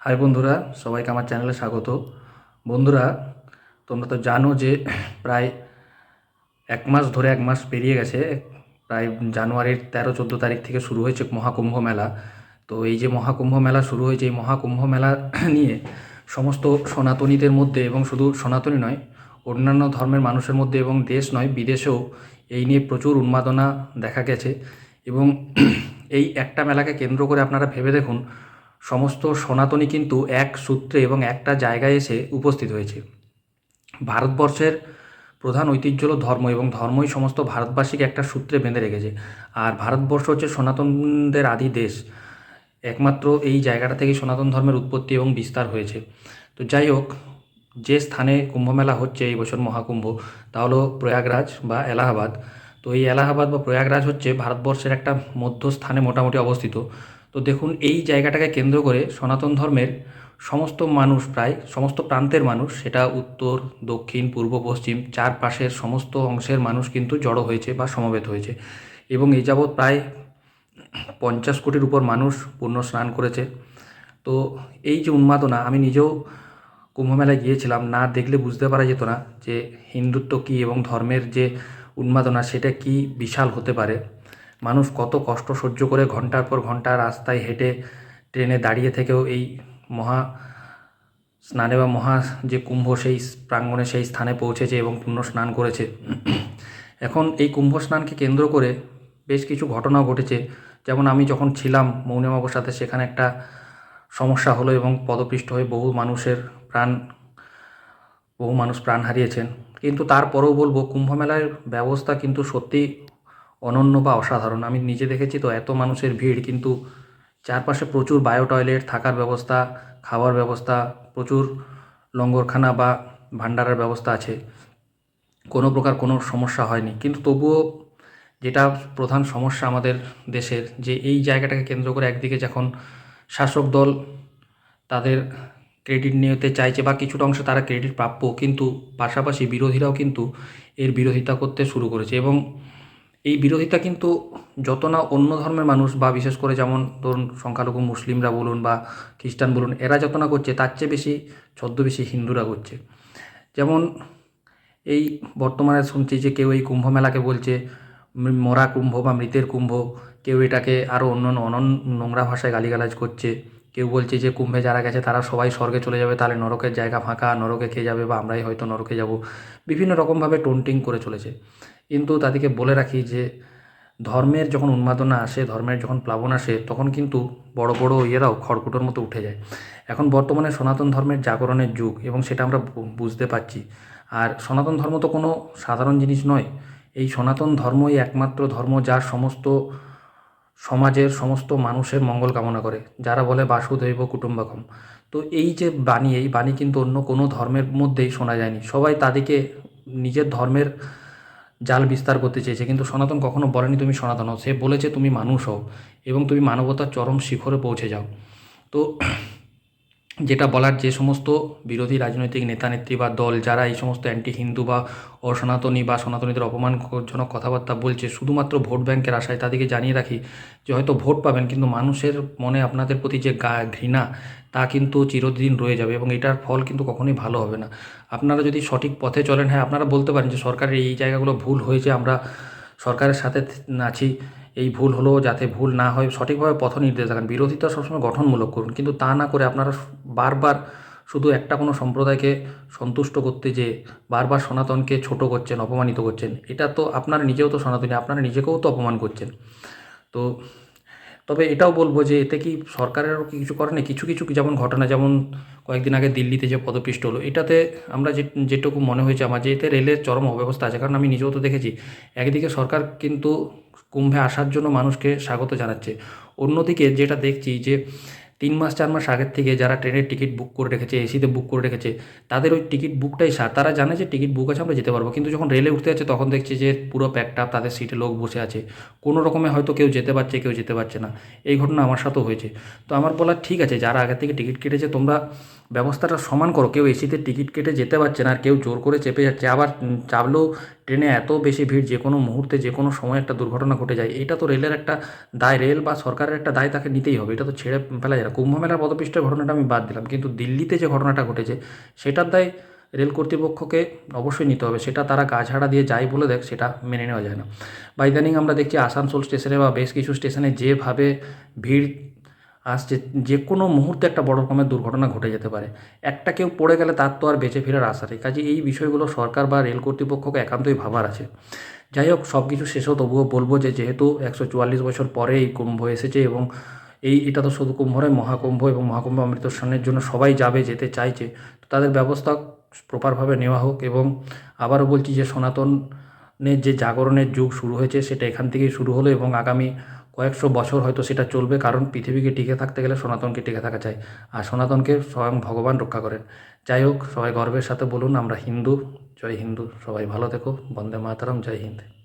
High বন্ধুরা, সবাইকে আমার চ্যানেলে স্বাগত। বন্ধুরা, তোমরা তো জানো যে প্রায় এক মাস ধরে, এক মাস পেরিয়ে গেছে, প্রায় জানুয়ারির তেরো, চোদ্দ তারিখ থেকে শুরু হয়েছে মহাকুম্ভ মেলা। তো এই যে মহাকুম্ভ মেলা শুরু হয়েছে, এই মহাকুম্ভ মেলা নিয়ে সমস্ত সনাতনীদের মধ্যে এবং শুধু সনাতনী নয়, অন্যান্য ধর্মের মানুষের মধ্যে এবং দেশ নয়, বিদেশেও এই নিয়ে প্রচুর উন্মাদনা দেখা গেছে। এবং এই একটা মেলাকে কেন্দ্র করে আপনারা ভেবে দেখুন সমস্ত সনাতনী কিন্তু এক সূত্রে এবং একটা জায়গায় এসে উপস্থিত হয়েছে। ভারতবর্ষের প্রধান ঐতিহ্য হলো ধর্ম এবং ধর্মই সমস্ত ভারতবাসীকে একটা সূত্রে বেঁধে রেখেছে। আর ভারতবর্ষ হচ্ছে সনাতনদের আদি দেশ। একমাত্র এই জায়গাটা থেকে সনাতন ধর্মের উৎপত্তি এবং বিস্তার হয়েছে। তো যাই হোক, যে স্থানে কুম্ভমেলা হচ্ছে এই বছর মহাকুম্ভ, তা হলো প্রয়াগরাজ বা এলাহাবাদ। তো এই এলাহাবাদ বা প্রয়াগরাজ হচ্ছে ভারতবর্ষের একটা মধ্যস্থানে মোটামুটি অবস্থিত। তো দেখুন, এই জায়গাটাকে কেন্দ্র করে সনাতন ধর্মের সমস্ত মানুষ প্রায়, সমস্ত প্রান্তের মানুষ, সেটা উত্তর, দক্ষিণ, পূর্ব, পশ্চিম, চারপাশের সমস্ত অংশের মানুষ কিন্তু জড়ো হয়েছে বা সমবেত হয়েছে। এবং এই যাবৎ প্রায় পঞ্চাশ কোটির উপর মানুষ পূর্ণ স্নান করেছে। তো এই যে উন্মাদনা, আমি নিজেও কুম্ভমেলায় গিয়েছিলাম, না দেখলে বুঝতে পারা যেত না যে হিন্দুত্ব কী এবং ধর্মের যে উন্মাদনা, সেটা কি বিশাল হতে পারে। মানুষ কত কষ্ট সহ্য করে ঘণ্টার পর ঘণ্টা রাস্তায় হেঁটে, ট্রেনে দাঁড়িয়ে থেকেও এই মহা স্নানে বা মহা যে কুম্ভ সেই প্রাঙ্গণে সেই স্থানে পৌঁছেছে এবং পুণ্য স্নান করেছে। এখন এই কুম্ভ স্নানকে কেন্দ্র করে বেশ কিছু ঘটনাও ঘটেছে। যেমন আমি যখন ছিলাম মৌনিমাবর সাথে সেখানে একটা সমস্যা হলো এবং পদপৃষ্ট হয়ে বহু মানুষের প্রাণ, বহু মানুষ প্রাণ হারিয়েছেন। কিন্তু তারপরেও বলব কুম্ভ মেলার ব্যবস্থা কিন্তু সত্যি অনন্য বা অসাধারণ। আমি নিজে দেখেছি তো এত মানুষের ভিড়, কিন্তু চারপাশে প্রচুর বায়ো টয়লেট, থাকার ব্যবস্থা, খাওয়ার ব্যবস্থা, প্রচুর লঙ্গরখানা বা ভান্ডারের ব্যবস্থা আছে। কোনো প্রকার কোনো সমস্যা হয়নি। কিন্তু তবুও যেটা প্রধান সমস্যা আমাদের দেশের, যে এই জায়গাটাকে কেন্দ্র করে একদিকে যখন শাসক দল তাদের ক্রেডিট নিতে চাইছে বা কিছুটা অংশে তারা ক্রেডিট প্রাপ্য, কিন্তু পাশাপাশি বিরোধীরাও কিন্তু এর বিরোধিতা করতে শুরু করেছে। এবং এই বিরোধিতা কিন্তু যত না অন্য ধর্মের মানুষ বা বিশেষ করে যেমন ধরুন সংখ্যালঘু মুসলিমরা বলুন বা খ্রিস্টান বলুন, এরা যত না করছে, তার চেয়ে বেশি, ছদ্মবেশী হিন্দুরা করছে। যেমন এই বর্তমানে শুনছি যে কেউ এই কুম্ভ মেলাকে বলছে মরা কুম্ভ বা মৃতের কুম্ভ, কেউ এটাকে আরও অন্য অনন নোংরা ভাষায় গালিগালাজ করছে। কেউ বলছে যে কুম্ভে যারা গেছে, তারা সবাই স্বর্গে চলে যাবে, তাহলে নরকের জায়গা ফাঁকা, নরকে খেয়ে যাবে বা আমরাই হয়তো নরকে যাব। বিভিন্ন রকমভাবে টোন্টিং করে চলেছে। কিন্তু তাদেরকে বলে রাখি যে, ধর্মের যখন উন্মাদনা আসে, ধর্মের যখন প্লাবন আসে, তখন কিন্তু বড় বড় ইয়েরাও খড়কুটোর মতো উঠে যায়। এখন বর্তমানে সনাতন ধর্মের জাগরণের যুগ এবং সেটা আমরা বুঝতে পারছি। আর সনাতন ধর্ম তো কোনো সাধারণ জিনিস নয়। এই সনাতন ধর্মই একমাত্র ধর্ম যার সমস্ত সমাজের, সমস্ত মানুষের মঙ্গল কামনা করে। যারা বলে বাসুদৈব কুটুম্বকম। তো এই যে বাণী, এই বাণী কিন্তু অন্য কোনো ধর্মের মধ্যেই শোনা যায়নি। সবাই তাদেরকে নিজের ধর্মের জাল বিস্তার করতে চেয়েছে। কিন্তু সনাতন কখনো বলেনি তুমি সনাতন হও। সে বলেছে তুমি মানুষ হও এবং তুমি মানবতার চরম শিখরে পৌঁছে যাও। তো যেটা বলার যে সমস্ত বিরোধী রাজনৈতিক নেতা, নেত্রী বা দল যারা এই সমস্ত অ্যান্টি হিন্দু বা অসনাতনী বা সনাতনীদের অপমানজনক কথাবার্তা বলছে, শুধুমাত্র ভোট ব্যাংকের আশায় তাদেরকে জানিয়ে রাখি যে হয়তো ভোট পাবেন কিন্তু মানুষের মনে আপনাদের প্রতি যে গা, ঘৃণা, তা কিন্তু চিরদিন রয়ে যাবে এবং এটার ফল কিন্তু কখনোই ভালো হবে না। আপনারা যদি সঠিক পথে চলেন হ্যাঁ আপনারা বলতে পারেন যে সরকারের এই জায়গাগুলো ভুল হয়েছে, আমরা সরকারের সাথে আছি। এই ভুল হলো যাতে ভুল না হয়, সঠিকভাবে পথ নির্দেশ দেখান। বিরোধিতা সবসময় গঠনমূলক করুন, কিন্তু তা না করে আপনারা বারবার শুধু একটা কোনো সম্প্রদায়কে সন্তুষ্ট করতে যে বারবার সনাতনকে ছোট করছেন, অপমানিত করছেন, এটা তো আপনারা নিজেও তো সনাতনী, আপনারা নিজেকেও তো অপমান করছেন। তো তবে এটাও বলব যে এতে কি সরকারেরও কিছু করে না কিছু কিছু যেমন ঘটনা, যেমন কয়েকদিন আগে দিল্লিতে যে পদপিষ্ট হলো, এটাতে আমরা যে, যেটুকু মনে হয়েছে আমার, যে এতে রেলের চরম অব্যবস্থা আছে, কারণ আমি নিজেও তো দেখেছি, একদিকে সরকার কিন্তু কুম্ভে আসার জন্য মানুষকে স্বাগত জানাচ্ছে। অন্যদিকে যেটা দেখছি যে, তিন মাস, চার মাস আগের থেকে যারা ট্রেনের টিকিট বুক করে রেখেছে, এসিতে বুক করে রেখেছে, তাদের ওই টিকিট বুকটাই সার। তারা জানে যে টিকিট বুক আছে, আমরা যেতে পারব। কিন্তু যখন রেলে উঠতে যাচ্ছে, তখন দেখছি যে, পুরো প্যাকড আপ তাদের সিটে লোক বসে আছে। কোনো রকমে হয়তো কেউ যেতে পারছে, কেউ যেতে পারছে না। এই ঘটনা আমার সাথেও হয়েছে। তো আমার বলা ঠিক আছে, যারা আগে থেকে টিকিট কেটেছে, তোমরা ব্যবস্থাটা সমান করো। কেউ এসিতে টিকিট কেটে যেতে পারছে না, আর কেউ জোর করে চেপে যাচ্ছে। আবার চাপলেও ট্রেনে এত বেশি ভিড় যে কোনো মুহূর্তে, যে কোনো সময় একটা দুর্ঘটনা ঘটে যায়। এটা তো রেলের একটা দায়। রেল বা সরকারের একটা দায় তাকে নিতেই হবে। এটা তো ছেড়ে ফেলা যায় না। না। কুম্ভ মেলার পদপিষ্টের ঘটনাটা আমি বাদ দিলাম। কিন্তু দিল্লিতে যে ঘটনাটা ঘটেছে, সেটার দায় রেল কর্তৃপক্ষকে অবশ্যই নিতে হবে। সেটা তারা গা ঝাড়া দিয়ে যাই বলে দেখ, সেটা মেনে নেওয়া যায় না। বা ইদানিং আমরা দেখছি আসানসোল স্টেশনে বা বেশ কিছু স্টেশনে যেভাবে ভিড় আসছে যে কোনো মুহূর্তে একটা বড় রকমের দুর্ঘটনা ঘটে যেতে পারে। একটা কেউ পড়ে গেলে তার তো আর বেঁচে ফেরার আশা নেই। কাজে এই বিষয়গুলো সরকার বা রেল কর্তৃপক্ষকে একান্তই ভাবার আছে। যাই হোক সব কিছু শেষেও তবুও বলব যে যেহেতু একশো চুয়াল্লিশ বছর পরে এই কুম্ভ এসেছে এবং এই, এটা তো শুধু কুম্ভ নয়, মহাকুম্ভ এবং মহাকুম্ভ অমৃতস্নানের জন্য সবাই যাবে, যেতে চাইছে, তো তাদের ব্যবস্থা প্রপারভাবে নেওয়া হোক এবং আবারও বলছি যে সনাতনের যে জাগরণের যুগ শুরু হয়েছে, সেটা এখান থেকেই শুরু হলো এবং আগামী কয়েকশো বছর হয়তো সেটা চলবে, কারণ পৃথিবীকে টিকে থাকতে গেলে সনাতনকে টিকে থাকা চাই। আর সনাতনকে স্বয়ং ভগবান রক্ষা করেন। যাই হোক, সবাই গর্বের সাথে বলুন, আমরা হিন্দু। জয় হিন্দু। সবাই ভালো থেকো। বন্দে মাতারাম। জয় হিন্দ।